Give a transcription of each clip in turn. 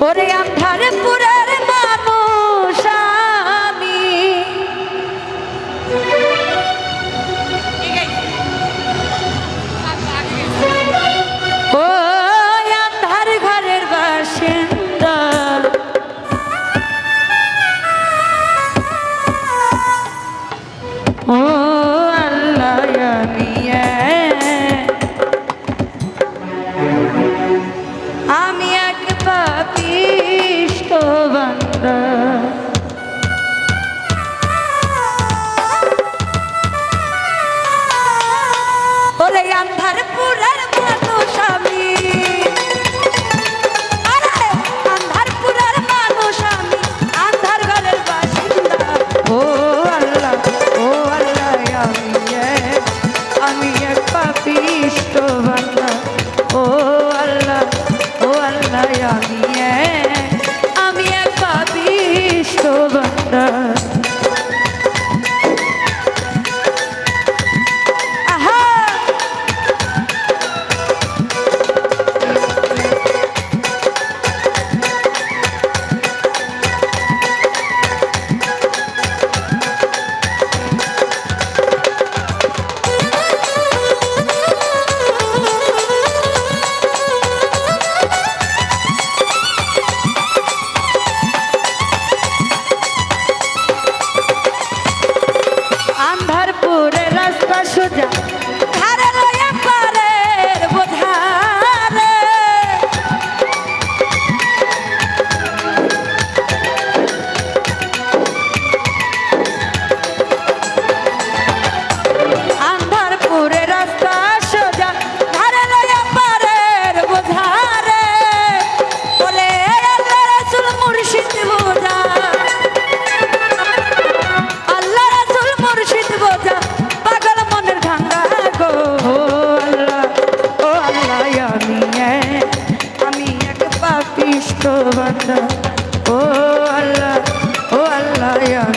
ওরে আন্ধারে পুরের I Ashoka. ও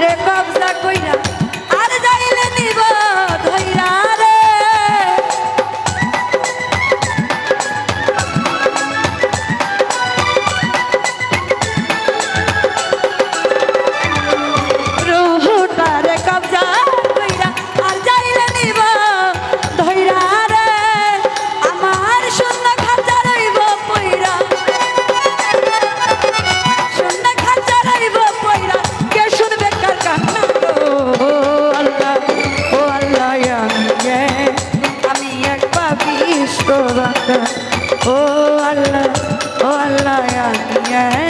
রে ও আল্লাহ ও আল্লাহ